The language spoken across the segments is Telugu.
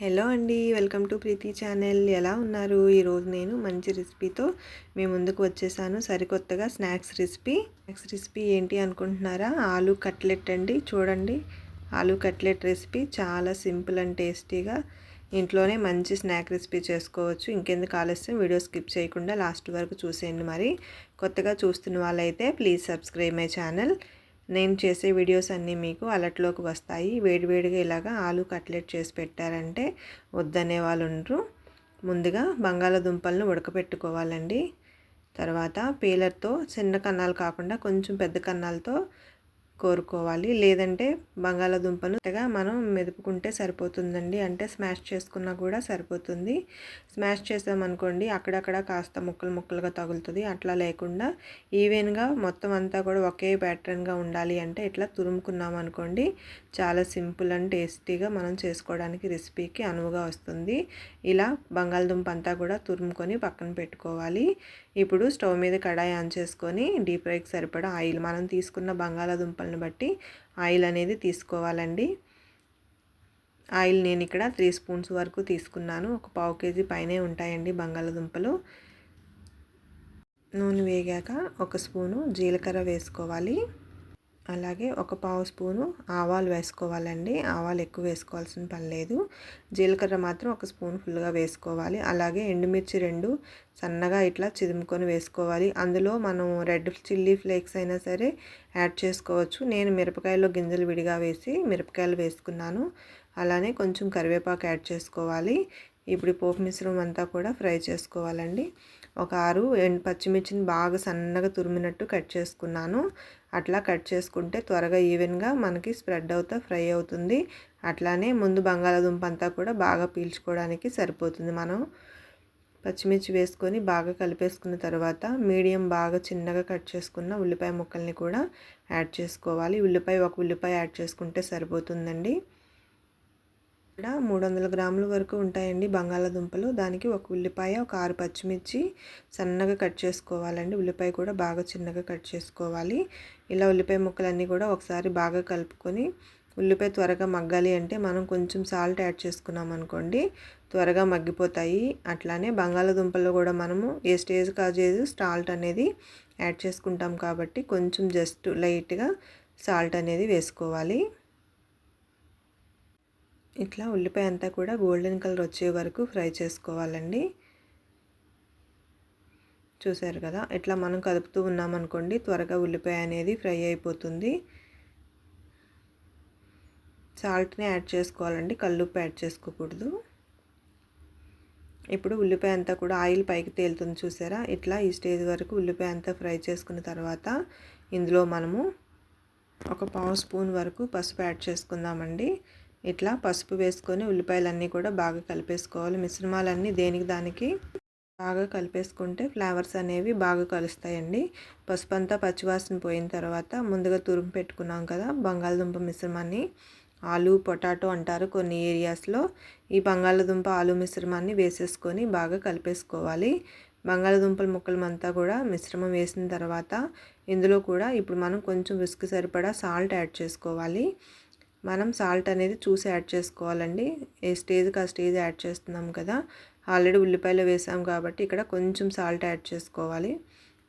హలో అండి వెల్కమ్ టు ప్రీతి ఛానల్. ఎలా ఉన్నారు? ఈరోజు నేను మంచి రెసిపీతో మీ ముందుకు వచ్చేసాను. సరికొత్తగా స్నాక్స్ రెసిపీ. స్నాక్స్ రెసిపీ ఏంటి అనుకుంటున్నారా? ఆలూ కట్లెట్ అండి. చూడండి ఆలూ కట్లెట్ రెసిపీ చాలా సింపుల్ అండ్ టేస్టీగా ఇంట్లోనే మంచి స్నాక్ రెసిపీ చేసుకోవచ్చు. ఇంకెందుకు ఆలస్యం? వీడియో స్కిప్ చేయకుండా లాస్ట్ వరకు చూసేయండి మరి. కొత్తగా చూస్తున్న వాళ్ళైతే ప్లీజ్ సబ్స్క్రైబ్ మై ఛానల్. నేను చేసే వీడియోస్ అన్నీ మీకు అలర్ట్లోకి వస్తాయి. వేడివేడిగా ఇలాగా ఆలు కట్లెట్ చేసి పెట్టారంటే వద్దనే వాళ్ళు ఉండరు. ముందుగా బంగాళాదుంపలను ఉడకపెట్టుకోవాలండి. తర్వాత పీలర్తో చిన్న కన్నాలు కాకుండా కొంచెం పెద్ద కన్నాలతో కోరుకోవాలి. లేదంటే బంగాళాదుంపను మనం మెదుపుకుంటే సరిపోతుందండి. అంటే స్మాష్ చేసుకున్నా కూడా సరిపోతుంది. స్మాష్ చేసామనుకోండి అక్కడక్కడ కాస్త ముక్కలు ముక్కలుగా తగులుతుంది. అట్లా లేకుండా ఈవెన్గా మొత్తం అంతా కూడా ఒకే ప్యాటర్న్గా ఉండాలి అంటే ఇట్లా తురుముకున్నాం అనుకోండి చాలా సింపుల్ అండ్ టేస్టీగా మనం చేసుకోవడానికి రెసిపీకి అనువుగా వస్తుంది. ఇలా బంగాళదుంప అంతా కూడా తురుముకొని పక్కన పెట్టుకోవాలి. ఇప్పుడు స్టవ్ మీద కడాయి ఆన్ చేసుకొని డీప్ ఫ్రైకి సరిపడా ఆయిల్ మనం తీసుకున్న బంగాళాదుంపలను బట్టి ఆయిల్ అనేది తీసుకోవాలండి. ఆయిల్ నేను ఇక్కడ త్రీ స్పూన్స్ వరకు తీసుకున్నాను. ఒక పావు కేజీ పైనే ఉంటాయండి బంగాళాదుంపలు. నూనె వేగాక ఒక స్పూను జీలకర్ర వేసుకోవాలి. అలాగే ఒక పావు స్పూను ఆవాలు వేసుకోవాలండి. ఆవాలు ఎక్కువ వేసుకోవాల్సిన పని లేదు. జీలకర్ర మాత్రం ఒక స్పూన్ ఫుల్గా వేసుకోవాలి. అలాగే ఎండుమిర్చి రెండు సన్నగా ఇట్లా చిదుముకొని వేసుకోవాలి. అందులో మనం రెడ్ చిల్లీ ఫ్లేక్స్ అయినా సరే యాడ్ చేసుకోవచ్చు. నేను మిరపకాయలో గింజలు విడిగా వేసి మిరపకాయలు వేసుకున్నాను. అలానే కొంచెం కరివేపాకు యాడ్ చేసుకోవాలి. ఇప్పుడు పోపు మిశ్రమం అంతా కూడా ఫ్రై చేసుకోవాలండి. ఒక ఆరు పచ్చిమిర్చిని బాగా సన్నగా తురిమినట్టు కట్ చేసుకున్నాను. అట్లా కట్ చేసుకుంటే త్వరగా ఈవెన్గా మనకి స్ప్రెడ్ అవుతా ఫ్రై అవుతుంది. అట్లానే ముందు బంగాళాదుంప అంతా కూడా బాగా పీల్చుకోవడానికి సరిపోతుంది. మనం పచ్చిమిర్చి వేసుకొని బాగా కలిపేసుకున్న తర్వాత మీడియం బాగా చిన్నగా కట్ చేసుకున్న ఉల్లిపాయ ముక్కల్ని కూడా యాడ్ చేసుకోవాలి. ఉల్లిపాయ ఒక ఉల్లిపాయ యాడ్ చేసుకుంటే సరిపోతుందండి. ఇక్కడ మూడు వందల గ్రాముల వరకు ఉంటాయండి బంగాళాదుంపలు. దానికి ఒక ఉల్లిపాయ ఒక ఆరు పచ్చిమిర్చి సన్నగా కట్ చేసుకోవాలండి. ఉల్లిపాయ కూడా బాగా చిన్నగా కట్ చేసుకోవాలి. ఇలా ఉల్లిపాయ ముక్కలన్నీ కూడా ఒకసారి బాగా కలుపుకొని ఉల్లిపాయ త్వరగా మగ్గాలి అంటే మనం కొంచెం సాల్ట్ యాడ్ చేసుకున్నాం అనుకోండి త్వరగా మగ్గిపోతాయి. అట్లానే బంగాళాదుంపల్లో కూడా మనము ఏ స్టేజ్ కాజేజ్ సాల్ట్ అనేది యాడ్ చేసుకుంటాం కాబట్టి కొంచెం జస్ట్ లైట్గా సాల్ట్ అనేది వేసుకోవాలి. ఇట్లా ఉల్లిపాయ అంతా కూడా గోల్డెన్ కలర్ వచ్చే వరకు ఫ్రై చేసుకోవాలండి. చూసారు కదా ఇట్లా మనం కదుపుతూ ఉన్నామనుకోండి త్వరగా ఉల్లిపాయ అనేది ఫ్రై అయిపోతుంది. సాల్ట్ని యాడ్ చేసుకోవాలండి కల్లుప్పు యాడ్ చేసుకోకూడదు. ఇప్పుడు ఉల్లిపాయ అంతా కూడా ఆయిల్ పైకి తేలుతుంది చూసారా ఇట్లా ఈ స్టేజ్ వరకు ఉల్లిపాయ అంతా ఫ్రై చేసుకున్న తర్వాత ఇందులో మనము ఒక పావు స్పూన్ వరకు పసుపు యాడ్ చేసుకుందామండి. ఇట్లా పసుపు వేసుకొని ఉల్లిపాయలన్నీ కూడా బాగా కలిపేసుకోవాలి. మిశ్రమాలన్నీ దేనికి దానికి బాగా కలిపేసుకుంటే ఫ్లేవర్స్ అనేవి బాగా కలుస్తాయండి. పసుపు అంతా పచ్చివాసన పోయిన తర్వాత ముందుగా తురుము పెట్టుకున్నాం కదా బంగాళదుంప మిశ్రమాన్ని ఆలు పొటాటో అంటారు కొన్ని ఏరియాస్లో. ఈ బంగాళదుంప ఆలు మిశ్రమాన్ని వేసేసుకొని బాగా కలిపేసుకోవాలి. బంగాళదుంపల ముక్కలమంతా కూడా మిశ్రమం వేసిన తర్వాత ఇందులో కూడా ఇప్పుడు మనం కొంచెం విసుగు సరిపడా సాల్ట్ యాడ్ చేసుకోవాలి. మనం సాల్ట్ అనేది చూసి యాడ్ చేసుకోవాలండి. ఏ స్టేజ్కి ఆ స్టేజ్ యాడ్ చేస్తున్నాం కదా ఆల్రెడీ ఉల్లిపాయలు వేసాం కాబట్టి ఇక్కడ కొంచెం సాల్ట్ యాడ్ చేసుకోవాలి.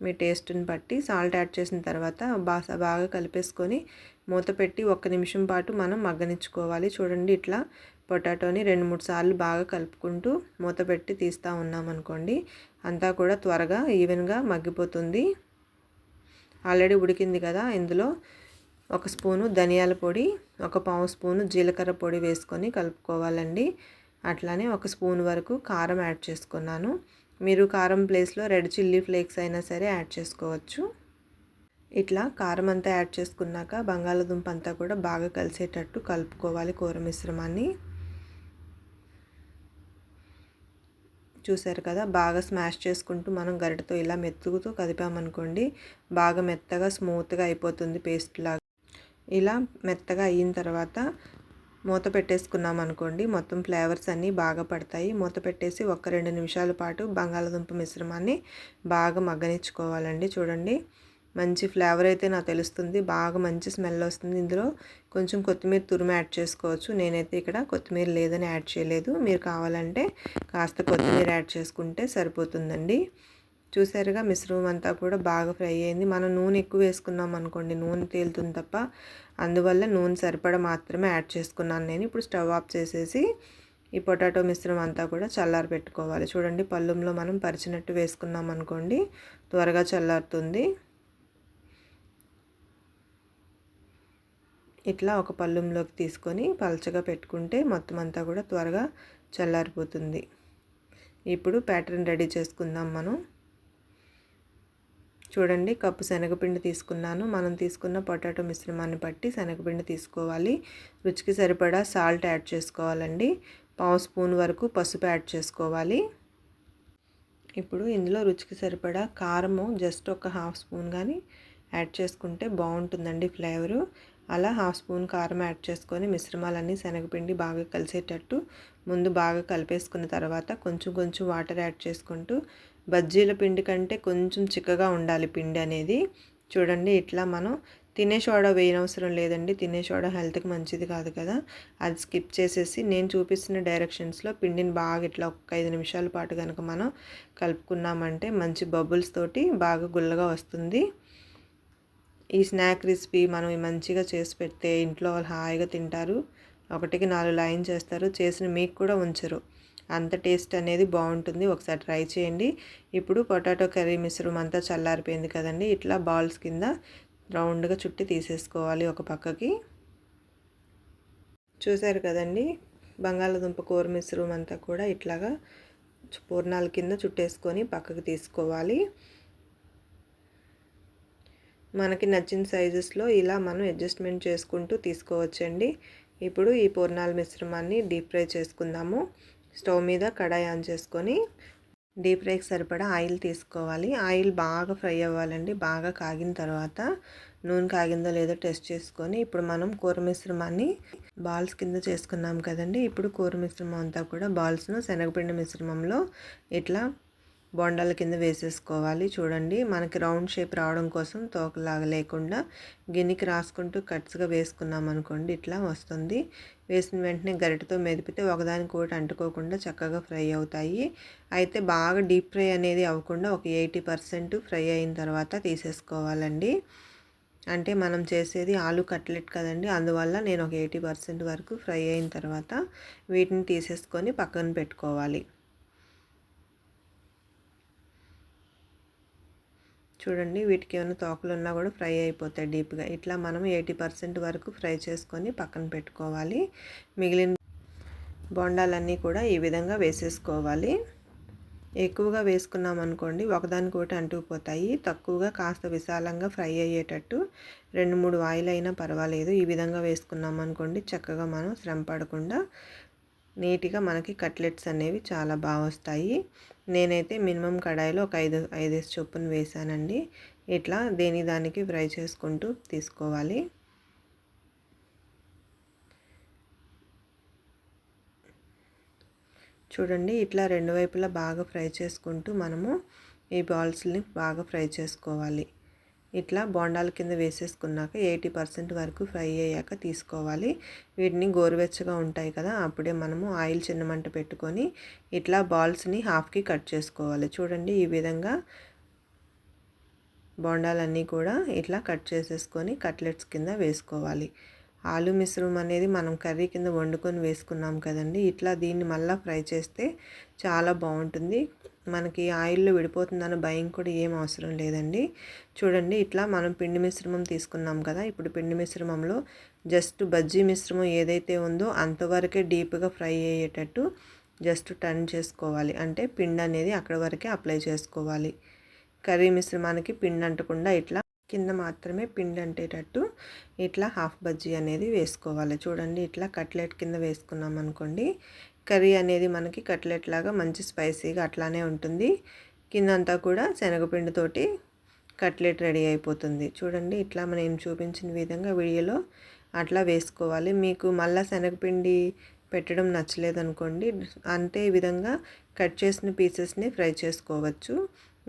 మీ టేస్ట్ని బట్టి సాల్ట్ యాడ్ చేసిన తర్వాత బాగా బాగా కలిపేసుకొని మూత పెట్టి ఒక్క నిమిషం పాటు మనం మగ్గనిచ్చుకోవాలి. చూడండి ఇట్లా పొటాటోని రెండు మూడు సార్లు బాగా కలుపుకుంటూ మూత పెట్టి తీస్తూ ఉన్నామనుకోండి అంతా కూడా త్వరగా ఈవెన్గా మగ్గిపోతుంది. ఆల్రెడీ ఉడికింది కదా ఇందులో. ఒక స్పూను ధనియాల పొడి ఒక పావు స్పూను జీలకర్ర పొడి వేసుకొని కలుపుకోవాలండి. అట్లానే ఒక స్పూన్ వరకు కారం యాడ్ చేసుకున్నాను. మీరు కారం ప్లేస్లో రెడ్ చిల్లీ ఫ్లేక్స్ అయినా సరే యాడ్ చేసుకోవచ్చు. ఇట్లా కారం అంతా యాడ్ చేసుకున్నాక బంగాళదుంప అంతా కూడా బాగా కలిసేటట్టు కలుపుకోవాలి కూర మిశ్రమాన్ని. చూసారు కదా బాగా స్మాష్ చేసుకుంటూ మనం గరిటతో ఇలా మెత్తుకుతూ కదిపామనుకోండి బాగా మెత్తగా స్మూత్గా అయిపోతుంది పేస్ట్ లాగా. ఇలా మెత్తగా అయిన తర్వాత మూత పెట్టేసుకున్నాం అనుకోండి. మొత్తం ఫ్లేవర్స్ అన్నీ బాగా పడతాయి. మూత పెట్టేసి ఒక రెండు నిమిషాల పాటు బంగాళదుంప మిశ్రమాన్ని బాగా మగ్గనిచ్చుకోవాలండి. చూడండి. మంచి ఫ్లేవర్ అయితే నాకు తెలుస్తుంది. బాగా మంచి స్మెల్ వస్తుంది ఇందులో. కొంచెం కొత్తిమీర తురుము యాడ్ చేసుకోవచ్చు. నేనైతే ఇక్కడ కొత్తిమీర లేదని యాడ్ చేయలేదు. మీరు కావాలంటే కాస్త కొత్తిమీర యాడ్ చేసుకుంటే సరిపోతుందండి. చూసారుగా మిశ్రమం అంతా కూడా బాగా ఫ్రై అయింది. మనం నూనె ఎక్కువ వేసుకున్నాం అనుకోండి నూనె తేలుతుంది తప్ప అందువల్ల నూనె సరిపడ మాత్రమే యాడ్ చేసుకున్నాను నేను. ఇప్పుడు స్టవ్ ఆఫ్ చేసేసి ఈ పొటాటో మిశ్రమం అంతా కూడా చల్లారి పెట్టుకోవాలి. చూడండి పళ్ళుంలో మనం పరిచినట్టు వేసుకున్నాం అనుకోండి త్వరగా చల్లారుతుంది. ఇట్లా ఒక పళ్ళుంలోకి తీసుకొని పలచగా పెట్టుకుంటే మొత్తం అంతా కూడా త్వరగా చల్లారిపోతుంది. ఇప్పుడు ప్యాటర్న్ రెడీ చేసుకుందాం మనం. చూడండి కప్పు శనగపిండి తీసుకున్నాను. మనం తీసుకున్న పొటాటో మిశ్రమాన్ని బట్టి శనగపిండి తీసుకోవాలి. రుచికి సరిపడా సాల్ట్ యాడ్ చేసుకోవాలండి. పావు స్పూన్ వరకు పసుపు యాడ్ చేసుకోవాలి. ఇప్పుడు ఇందులో రుచికి సరిపడా కారము జస్ట్ ఒక హాఫ్ స్పూన్ కానీ యాడ్ చేసుకుంటే బాగుంటుందండి ఫ్లేవరు. అలా హాఫ్ స్పూన్ కారం యాడ్ చేసుకొని మిశ్రమాలన్నీ శనగపిండి బాగా కలిసేటట్టు ముందు బాగా కలిపేసుకున్న తర్వాత కొంచెం కొంచెం వాటర్ యాడ్ చేసుకుంటూ బజ్జీల పిండి కంటే కొంచెం చిక్కగా ఉండాలి పిండి అనేది. చూడండి ఇట్లా మనం తినే సోడా వేయనవసరం లేదండి. తినే సోడా హెల్త్కి మంచిది కాదు కదా. అది స్కిప్ చేసేసి నేను చూపిస్తున్న డైరెక్షన్స్లో పిండిని బాగా ఇట్లా ఒక ఐదు నిమిషాల పాటు కనుక మనం కలుపుకున్నామంటే మంచి బబుల్స్ తోటి బాగా గుల్లగా వస్తుంది. ఈ స్నాక్ రెసిపీ మనం మంచిగా చేసి పెడితే ఇంట్లో వాళ్ళు హాయిగా తింటారు. ఒకటికి నాలుగు లైన్ చేస్తారు. చేసిన మీకు కూడా ఉంచరు. అంత టేస్ట్ అనేది బాగుంటుంది. ఒకసారి ట్రై చేయండి. ఇప్పుడు పొటాటో కర్రీ మిశ్రమం అంతా చల్లారిపోయింది కదండి. ఇట్లా బాల్స్ కింద రౌండ్గా చుట్టి తీసేసుకోవాలి ఒక పక్కకి. చూసారు కదండి? బంగాళదుంప కూర మిశ్రమం అంతా కూడా ఇట్లాగా పూర్ణాల కింద చుట్టేసుకొని పక్కకి తీసుకోవాలి. మనకి నచ్చిన సైజెస్లో ఇలా మనం అడ్జస్ట్మెంట్ చేసుకుంటూ తీసుకోవచ్చండి. ఇప్పుడు ఈ పూర్ణాల మిశ్రమాన్ని డీప్ ఫ్రై చేసుకుందాము. స్టవ్ మీద కడాయి ఆన్ చేసుకొని డీప్ ఫ్రైకి సరిపడా ఆయిల్ తీసుకోవాలి. ఆయిల్ బాగా ఫ్రై అవ్వాలండి. బాగా కాగిన తర్వాత నూనె కాగిందో లేదో టెస్ట్ చేసుకొని ఇప్పుడు మనం కూర మిశ్రమాన్ని బాల్స్ కింద చేసుకున్నాం కదండి. ఇప్పుడు కూర మిశ్రమం అంతా కూడా బాల్స్ను శనగపిండి మిశ్రమంలో ఇట్లా బొండాల కింద వేసేసుకోవాలి. చూడండి మనకి రౌండ్ షేప్ రావడం కోసం తోకలాగా లేకుండా గిన్నెకి రాసుకుంటూ కట్స్గా వేసుకున్నాం అనుకోండి ఇట్లా వస్తుంది. వేసిన వెంటనే గరిటతో మెదిపితే ఒకదానికి ఒకటి అంటుకోకుండా చక్కగా ఫ్రై అవుతాయి. అయితే బాగా డీప్ ఫ్రై అనేది అవ్వకుండా ఒక ఎయిటీ పర్సెంట్ ఫ్రై అయిన తర్వాత తీసేసుకోవాలండి. అంటే మనం చేసేది ఆలు కట్లెట్ కదండి అందువల్ల నేను ఒక ఎయిటీ పర్సెంట్ వరకు ఫ్రై అయిన తర్వాత వీటిని తీసేసుకొని పక్కన పెట్టుకోవాలి. చూడండి వీటికి ఏమైనా తోకలు ఉన్నా కూడా ఫ్రై అయిపోతాయి డీప్గా. ఇట్లా మనం ఎయిటీ పర్సెంట్ వరకు ఫ్రై చేసుకొని పక్కన పెట్టుకోవాలి. మిగిలిన బొండాలన్నీ కూడా ఈ విధంగా వేసేసుకోవాలి. ఎక్కువగా వేసుకున్నాం అనుకోండి ఒకదానికొకటి అంటుకుపోతాయి. తక్కువగా కాస్త విశాలంగా ఫ్రై అయ్యేటట్టు రెండు మూడు ఆయిల్ అయినా పర్వాలేదు. ఈ విధంగా వేసుకున్నాం అనుకోండి చక్కగా మనం శ్రమ పడకుండా నీట్గా మనకి కట్లెట్స్ అనేవి చాలా బాగా వస్తాయి. నేనైతే మినిమం కడాయిలో ఒక ఐదు ఐదేసి చొప్పున వేసానండి. ఇట్లా దేని దానికి ఫ్రై చేసుకుంటూ తీసుకోవాలి. చూడండి ఇట్లా రెండు వైపులా బాగా ఫ్రై చేసుకుంటూ మనము ఈ బాల్స్ని బాగా ఫ్రై చేసుకోవాలి. ఇట్లా బోండాల కింద వేసేసుకున్నాక ఎయిటీ పర్సెంట్ వరకు ఫ్రై అయ్యాక తీసుకోవాలి. వీటిని గోరువెచ్చగా ఉంటాయి కదా అప్పుడే మనము ఆయిల్ చిన్న మంట పెట్టుకొని ఇట్లా బాల్స్ని హాఫ్కి కట్ చేసుకోవాలి. చూడండి ఈ విధంగా బోండాలన్నీ కూడా ఇట్లా కట్ చేసేసుకొని కట్లెట్స్ కింద వేసుకోవాలి. ఆలు మిశ్రమం అనేది మనం కర్రీ కింద వండుకొని వేసుకున్నాం కదండి ఇట్లా దీన్ని మళ్ళీ ఫ్రై చేస్తే చాలా బాగుంటుంది. మనకి ఆయిల్లో విడిపోతుందన్న భయం కూడా ఏం అవసరం లేదండి. చూడండి ఇట్లా మనం పిండి మిశ్రమం తీసుకున్నాం కదా ఇప్పుడు పిండి మిశ్రమంలో జస్ట్ బజ్జీ మిశ్రమం ఏదైతే ఉందో అంతవరకే డీప్గా ఫ్రై అయ్యేటట్టు జస్ట్ టర్న్ చేసుకోవాలి. అంటే పిండి అనేది అక్కడ వరకే అప్లై చేసుకోవాలి. కర్రీ మిశ్రమానికి పిండి అంటకుండా ఇట్లా కింద మాత్రమే పిండి అంటేటట్టు ఇట్లా హాఫ్ బజ్జీ అనేది వేసుకోవాలి. చూడండి ఇట్లా కట్లెట్ కింద వేసుకున్నాం అనుకోండి కర్రీ అనేది మనకి కట్లెట్ లాగా మంచి స్పైసీగా అట్లానే ఉంటుంది. కిందంతా కూడా శనగపిండితోటి కట్లెట్ రెడీ అయిపోతుంది. చూడండి ఇట్లా మనం చూపించిన విధంగా వీడియోలో అట్లా వేసుకోవాలి. మీకు మళ్ళీ శనగపిండి పెట్టడం నచ్చలేదనుకోండి అంతే విధంగా కట్ చేసిన పీసెస్ని ఫ్రై చేసుకోవచ్చు.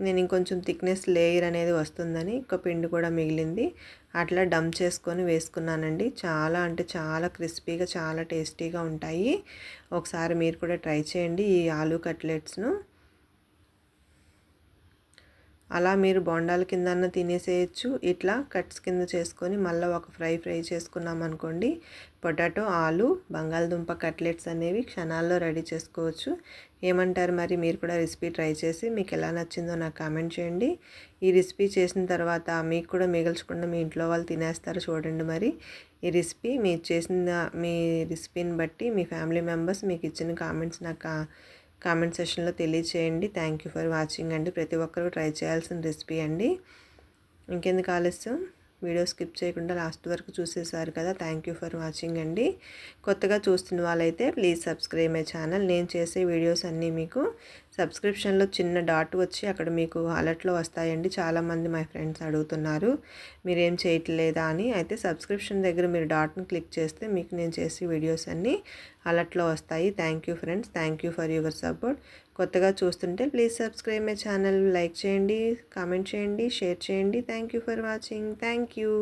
నేను ఇంకొంచెం థిక్నెస్ లేయర్ అనేది వస్తుందని ఒక పిండి కూడా మిగిలింది. అట్లా డమ్ చేసుకొని వేసుకున్నానండి. చాలా అంటే చాలా క్రిస్పీగా చాలా టేస్టీగా ఉంటాయి. ఒకసారి మీరు కూడా ట్రై చేయండి ఈ ఆలూ కట్లెట్స్ను. అలా మీరు బొండాల కిందన్న తినేసేయచ్చు. ఇట్లా కట్స్ కింద చేసుకొని మళ్ళీ ఒక ఫ్రై ఫ్రై చేసుకున్నాం అనుకోండి. పొటాటో ఆలు బంగాళదుంప కట్లెట్స్ అనేవి క్షణాల్లో రెడీ చేసుకోవచ్చు. ఏమంటారు మరి? మీరు కూడా రెసిపీ ట్రై చేసి మీకు ఎలా నచ్చిందో నాకు కామెంట్ చేయండి. ఈ రెసిపీ చేసిన తర్వాత మీకు కూడా మిగల్చకుండా మీ ఇంట్లో వాళ్ళు తినేస్తారు చూడండి మరి. ఈ రెసిపీ మీరు చేసిన మీ రెసిపీని బట్టి మీ ఫ్యామిలీ మెంబర్స్ మీకు ఇచ్చిన కామెంట్స్ నాకు కామెంట్ సెషన్లో తెలియచేయండి. థ్యాంక్ యూ ఫర్ వాచింగ్ అండి. ప్రతి ఒక్కరూ ట్రై చేయాల్సిన రెసిపీ అండి. ఇంకెందుకు ఆలస్యం? వీడియో స్కిప్ చేయకుండా లాస్ట్ వరకు చూసేసారు కదా. థ్యాంక్ యూ ఫర్ వాచింగ్ అండి. కొత్తగా చూస్తున్న వాళ్ళైతే ప్లీజ్ సబ్స్క్రైబ్ మై ఛానల్ నేను చేసే వీడియోస్ అన్నీ మీకు సబ్స్క్రిప్షన్లో చిన్న డాట్ వచ్చి అక్కడ మీకు అలర్ట్లో వస్తాయండి. చాలామంది మై ఫ్రెండ్స్ అడుగుతున్నారు మీరేం చేయట్లేదా? అని. అయితే సబ్స్క్రిప్షన్ దగ్గర మీరు డాట్ని క్లిక్ చేస్తే మీకు నేను చేసే వీడియోస్ అన్నీ అలర్ట్లో వస్తాయి. Thank you friends thank you for your support కొత్తగా చూస్తుంటే please subscribe my channel like చేయండి కామెంట్ చేయండి షేర్ చేయండి. Thank you for watching thank you